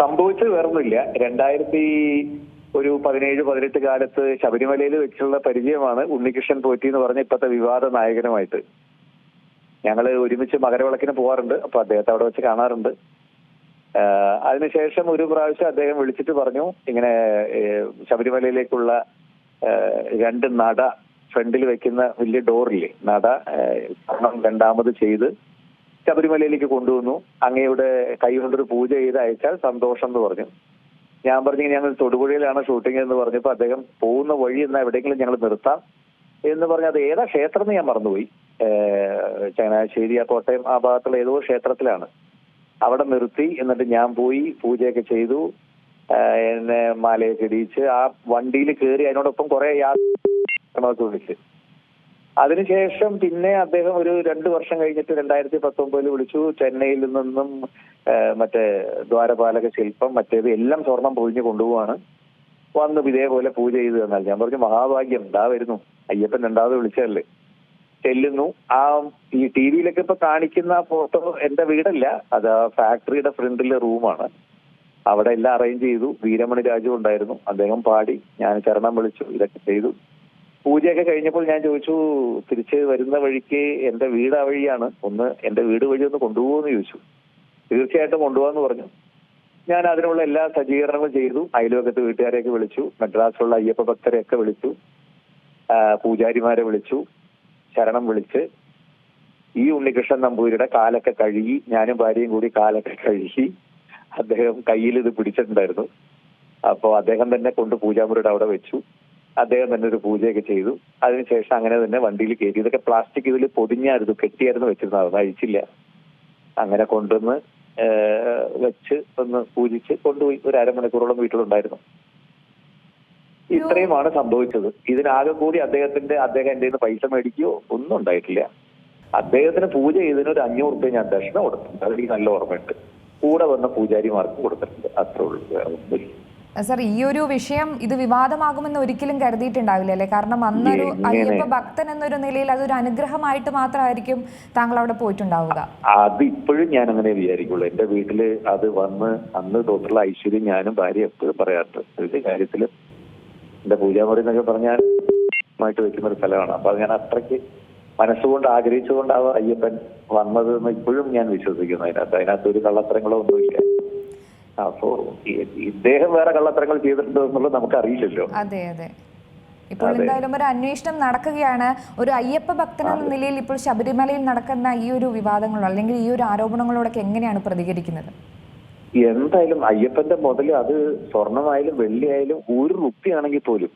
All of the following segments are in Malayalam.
സംഭവിച്ചത് വേറൊന്നുമില്ല. രണ്ടായിരത്തി ഒരു പതിനേഴ് പതിനെട്ട് കാലത്ത് ശബരിമലയിൽ വെച്ചുള്ള പരിചയമാണ് ഉണ്ണികൃഷ്ണൻ പോറ്റി എന്ന് പറഞ്ഞ ഇപ്പോഴത്തെ വിവാദ നായകനുമായിട്ട്. ഞങ്ങൾ ഒരുമിച്ച് മകരവിളക്കിന് പോകാറുണ്ട്. അപ്പൊ അദ്ദേഹത്തെ അവിടെ വെച്ച് കാണാറുണ്ട്. അതിനുശേഷം ഒരു പ്രാവശ്യം അദ്ദേഹം വിളിച്ചിട്ട് പറഞ്ഞു ഇങ്ങനെ ശബരിമലയിലേക്കുള്ള രണ്ട് നട ഫ്രണ്ടിൽ വെക്കുന്ന വലിയ ഡോറില്ലേ? നട രണ്ടാമത് ചെയ്ത് ശബരിമലയിലേക്ക് കൊണ്ടുവന്നു. അങ്ങയുടെ കൈ കൊണ്ടൊരു പൂജ ചെയ്ത് അയച്ചാൽ സന്തോഷം എന്ന് പറഞ്ഞു. ഞാൻ പറഞ്ഞു ഞങ്ങൾ തൊടുപുഴയിലാണ് ഷൂട്ടിംഗ് എന്ന് പറഞ്ഞപ്പോൾ അദ്ദേഹം പോകുന്ന വഴി എന്നാൽ എവിടെയെങ്കിലും ഞങ്ങൾ നിർത്താം. എന്ന് പറഞ്ഞ് അത് ഏതാ ക്ഷേത്രം എന്ന് ഞാൻ മറന്നുപോയി. ചങ്ങനാശ്ശേരി ആ കോട്ടയം ആ ഭാഗത്തുള്ള ഏതോ ക്ഷേത്രത്തിലാണ്. അവിടെ നിർത്തി എന്നിട്ട് ഞാൻ പോയി പൂജയൊക്കെ ചെയ്തു. എന്നെ മാലയൊക്കെ ഇടിയിച്ച് ആ വണ്ടിയിൽ കയറി അതിനോടൊപ്പം കുറെ യാത്ര വിളിച്ച് അതിനുശേഷം പിന്നെ അദ്ദേഹം ഒരു രണ്ടു വർഷം കഴിഞ്ഞിട്ട് രണ്ടായിരത്തി പത്തൊമ്പതിൽ വിളിച്ചു. ചെന്നൈയിൽ നിന്നും മറ്റേ ദ്വാരപാലക ശില്പം മറ്റേത് എല്ലാം സ്വർണം പൊഴിഞ്ഞ് കൊണ്ടുപോവാണ്. വന്നു ഇതേപോലെ പൂജ ചെയ്ത് തന്നാൽ. ഞാൻ പറഞ്ഞു മഹാഭാഗ്യം ഇതാ വരുന്നു. അയ്യപ്പൻ രണ്ടാമത് വിളിച്ചതല്ലേ? ചെല്ലുന്നു. ആ ഈ ടി വിയിലൊക്കെ ഇപ്പൊ കാണിക്കുന്ന ഫോട്ടോ എന്റെ വീടല്ല. അത് ഫാക്ടറിയുടെ ഫ്രണ്ടിലെ റൂമാണ്. അവിടെ എല്ലാം അറേഞ്ച് ചെയ്തു. വീരമണി രാജു ഉണ്ടായിരുന്നു. അദ്ദേഹം പാടി. ഞാൻ ചരണം വിളിച്ചു. ഇതൊക്കെ ചെയ്തു. പൂജയൊക്കെ കഴിഞ്ഞപ്പോൾ ഞാൻ ചോദിച്ചു തിരിച്ച് വരുന്ന വഴിക്ക് എന്റെ വീട് ആ വഴിയാണ്. ഒന്ന് എന്റെ വീട് വഴി ഒന്ന് കൊണ്ടുപോകുമെന്ന് ചോദിച്ചു. തീർച്ചയായിട്ടും കൊണ്ടുപോകാന്ന് പറഞ്ഞു. ഞാൻ അതിനുള്ള എല്ലാ സജ്ജീകരണങ്ങളും ചെയ്തു. അയൽവക്കത്ത് വീട്ടുകാരെയൊക്കെ വിളിച്ചു. മദ്രാസിലുള്ള അയ്യപ്പ ഭക്തരെയൊക്കെ വിളിച്ചു. പൂജാരിമാരെ വിളിച്ചു. ശരണം വിളിച്ച്. ഈ ഉണ്ണികൃഷ്ണൻ നമ്പൂതിരിയുടെ കാലൊക്കെ കഴുകി ഞാനും ഭാര്യയും കൂടി കാലൊക്കെ കഴുകി അദ്ദേഹം കയ്യിൽ ഇത് പിടിച്ചിട്ടുണ്ടായിരുന്നു. അപ്പോ അദ്ദേഹം തന്നെ കൊണ്ട് പൂജാമുറിയുടെ അവിടെ വെച്ചു. അദ്ദേഹം തന്നെ ഒരു പൂജയൊക്കെ ചെയ്തു. അതിനുശേഷം അങ്ങനെ തന്നെ വണ്ടിയിൽ കയറ്റി. ഇതൊക്കെ പ്ലാസ്റ്റിക് ഇതിൽ പൊതിഞ്ഞായിരുന്നു കെട്ടിയായിരുന്നു വെച്ചിരുന്നത്. അത് അഴിച്ചില്ല. അങ്ങനെ കൊണ്ടുവന്ന് വെച്ച് ഒന്ന് പൂജിച്ച് കൊണ്ടുപോയി. ഒരു അരമണിക്കൂറോളം വീട്ടിലുണ്ടായിരുന്നു. ഇത്രയുമാണ് സംഭവിച്ചത്. ഇതിനാകെ കൂടി അദ്ദേഹത്തിന്റെ അദ്ദേഹം എന്റെ നിന്ന് പൈസ മേടിക്കുകയോ ഒന്നും ഉണ്ടായിട്ടില്ല. അദ്ദേഹത്തിന് പൂജ ചെയ്തതിന് ഒരു അഞ്ഞൂറ് രൂപ ഞാൻ ദക്ഷിണ കൊടുത്തിട്ടുണ്ട്. അതെനിക്ക് നല്ല ഓർമ്മയുണ്ട്. കൂടെ വന്ന പൂജാരിമാർക്ക് കൊടുത്തിട്ടുണ്ട്. അത്രേ ഉള്ളൂ. വേറെ ഒന്നുമില്ല. സർ ഈ ഒരു വിഷയം ഇത് വിവാദമാകുമെന്ന് ഒരിക്കലും കരുതിയിട്ടുണ്ടാവില്ല അല്ലേ? കാരണം അന്നൊരു അയ്യപ്പ ഭക്തൻ എന്നൊരു നിലയിൽ അതൊരു അനുഗ്രഹമായിട്ട് മാത്രമായിരിക്കും താങ്കൾ അവിടെ പോയിട്ടുണ്ടാവുക. അത് ഇപ്പോഴും ഞാൻ അങ്ങനെ വിചാരിക്കുള്ളൂ. എന്റെ വീട്ടിൽ അത് വന്ന് അന്ന് തൊട്ടുള്ള ഐശ്വര്യം ഞാനും ഭാര്യ എപ്പോഴും പറയാറുണ്ട്. ഒരു കാര്യത്തിൽ എന്റെ പൂജാമുറി എന്നൊക്കെ പറഞ്ഞാൽ ആയിട്ട് വെക്കുന്ന ഒരു സ്ഥലമാണ്. അപ്പൊ ഞാൻ അത്രയ്ക്ക് മനസ്സുകൊണ്ട് ആഗ്രഹിച്ചുകൊണ്ടാവും അയ്യപ്പൻ വന്നത് എന്ന് ഇപ്പോഴും ഞാൻ വിശ്വസിക്കുന്നു. അതിനകത്ത് അതിനകത്ത് ഒരു കള്ളത്തരങ്ങളോ ഒന്നുമില്ല അപ്പോ ഈ- ഇദ്ദേഹം വേറെ കള്ളത്തരങ്ങൾ ചെയ്തിട്ടുണ്ട് എന്നുള്ളത് നമുക്ക് അറിയില്ലല്ലോ അതെ അതെ. ഇപ്പോൾ എന്തായാലും ഒരു അന്വേഷണം നടക്കുകയാണ്. ഒരു അയ്യപ്പ ഭക്തൻ എന്ന നിലയിൽ ഇപ്പോൾ ശബരിമലയിൽ നടക്കുന്ന ഈ ഒരു വിവാദങ്ങളോ അല്ലെങ്കിൽ ഈ ഒരു ആരോപണങ്ങളോടൊക്കെ എങ്ങനെയാണ് പ്രതികരിക്കുന്നത്? എന്തായാലും അയ്യപ്പന്റെ മുതൽ അത് സ്വർണമായാലും വെള്ളിയായാലും ഒരു റുപ്യാണെങ്കിൽ പോലും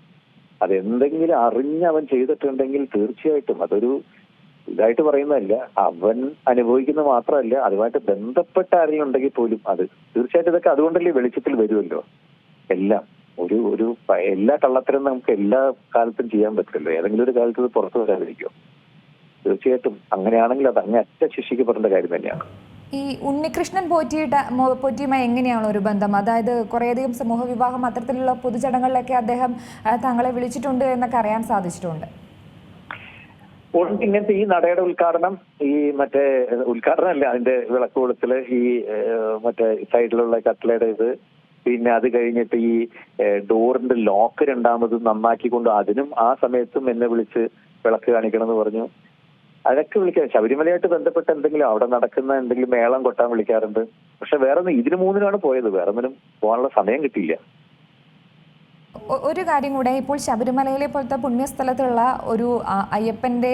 അതെന്തെങ്കിലും അറിഞ്ഞ് അവൻ ചെയ്തിട്ടുണ്ടെങ്കിൽ തീർച്ചയായിട്ടും അതൊരു ഇതായിട്ട് പറയുന്നതല്ല. അവൻ അനുഭവിക്കുന്ന മാത്രമല്ല അതുമായിട്ട് ബന്ധപ്പെട്ട ആരെങ്കിലും ഉണ്ടെങ്കിൽ പോലും അത് തീർച്ചയായിട്ടും ഇതൊക്കെ അതുകൊണ്ടല്ലേ വെളിച്ചത്തിൽ വരുമല്ലോ. എല്ലാം. ഒരു ഒരു എല്ലാ കള്ളത്തരം നമുക്ക് എല്ലാ കാലത്തും ചെയ്യാൻ പറ്റില്ലല്ലോ. ഏതെങ്കിലും ഒരു കാലത്ത് പുറത്തു വരാതിരിക്കുമോ തീർച്ചയായിട്ടും അങ്ങനെയാണെങ്കിൽ അത് അങ്ങനെ അറ്റ ശിക്ഷിക്കപ്പെടേണ്ട കാര്യം തന്നെയാണ്. ഈ ഉണ്ണികൃഷ്ണൻ പോറ്റിയുടെ മോ- പോറ്റിയുമായി എങ്ങനെയാണ് ഒരു ബന്ധം? അതായത് കുറേയധികം സമൂഹ വിവാഹം അത്തരത്തിലുള്ള പൊതുചടങ്ങുകളിലൊക്കെ അദ്ദേഹം താങ്കളെ വിളിച്ചിട്ടുണ്ട് എന്നൊക്കെ അറിയാൻ സാധിച്ചിട്ടുണ്ട്. ഉണ്ട് ഇങ്ങനത്തെ ഈ നടയുടെ ഉദ്ഘാടനം ഈ മറ്റേ ഉദ്ഘാടനം അല്ല അതിന്റെ വിളക്ക് കൊടുക്കൽ ഈ മറ്റേ സൈഡിലുള്ള കട്ടിലയുടെ ഇത്. പിന്നെ അത് കഴിഞ്ഞിട്ട് ഈ ഡോറിന്റെ ലോക്ക് രണ്ടാമത് നന്നാക്കിക്കൊണ്ട് അതിനും ആ സമയത്തും എന്നെ വിളിച്ച് വിളക്ക് കാണിക്കണം എന്ന് പറഞ്ഞു. അതൊക്കെ വിളിക്കാം ശബരിമലയായിട്ട് ബന്ധപ്പെട്ട എന്തെങ്കിലും അവിടെ നടക്കുന്ന എന്തെങ്കിലും മേളം കൊട്ടാൻ വിളിക്കാറുണ്ട്. പക്ഷെ വേറെ ഇതിന് മൂന്നിനാണ് പോയത്. വേറെ ഒന്നിനും പോകാനുള്ള സമയം കിട്ടിയില്ല. ഒരു കാര്യം കൂടെ ഇപ്പോൾ ശബരിമലയിലെ പോലത്തെ പുണ്യസ്ഥലത്തുള്ള ഒരു അയ്യപ്പന്റെ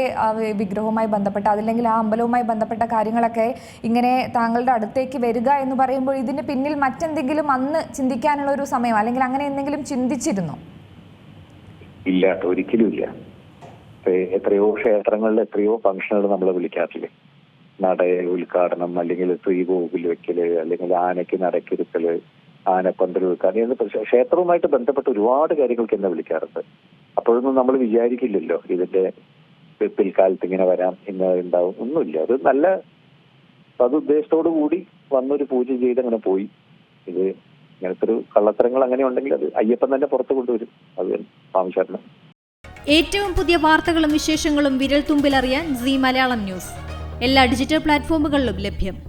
വിഗ്രഹവുമായി ബന്ധപ്പെട്ട അതല്ലെങ്കിൽ ആ അമ്പലവുമായി ബന്ധപ്പെട്ട കാര്യങ്ങളൊക്കെ ഇങ്ങനെ താങ്കളുടെ അടുത്തേക്ക് വരിക എന്ന് പറയുമ്പോൾ ഇതിന് പിന്നിൽ മറ്റെന്തെങ്കിലും അന്ന് ചിന്തിക്കാനുള്ള ഒരു സമയം അല്ലെങ്കിൽ അങ്ങനെ എന്തെങ്കിലും ചിന്തിച്ചിരുന്നു? ഇല്ല ഒരിക്കലും ഇല്ല. എത്രയോ ക്ഷേത്രങ്ങളിൽ എത്രയോ ഫംഗ്ഷനുകൾ നമ്മളെ വിളിക്കാറില്ലേ? നട ഉദ്ഘാടനം അല്ലെങ്കിൽ ശ്രീകോവിൽ വെക്കൽ അല്ലെങ്കിൽ ആനയ്ക്ക് നടക്കിരുത്തൽ ആനപ്പന്തൽ വെക്കാൻ എന്ന് ക്ഷേത്രവുമായിട്ട് ബന്ധപ്പെട്ട ഒരുപാട് കാര്യങ്ങൾക്ക് എന്നെ വിളിക്കാറുണ്ട്. അപ്പോഴൊന്നും നമ്മൾ വിചാരിക്കില്ലല്ലോ ഇതിന്റെ പിൽക്കാലത്ത് ഇങ്ങനെ വരാം ഇങ്ങനെ ഉണ്ടാവും. ഒന്നുമില്ല. അത് നല്ല സതുദ്ദേശത്തോടു കൂടി വന്നൊരു പൂജ ചെയ്ത് അങ്ങനെ പോയി. ഇത് ഇങ്ങനത്തെ ഒരു കള്ളത്തരങ്ങൾ അങ്ങനെ ഉണ്ടെങ്കിൽ അത് അയ്യപ്പൻ തന്നെ പുറത്തു കൊണ്ടുവരും. അത് സ്വാമിശരണം ഏറ്റവും പുതിയ വാർത്തകളും വിശേഷങ്ങളും വിരൽ തുമ്പിലറിയാൻ സി മലയാളം ന്യൂസ്. എല്ലാ ഡിജിറ്റൽ പ്ലാറ്റ്ഫോമുകളിലും ലഭ്യം.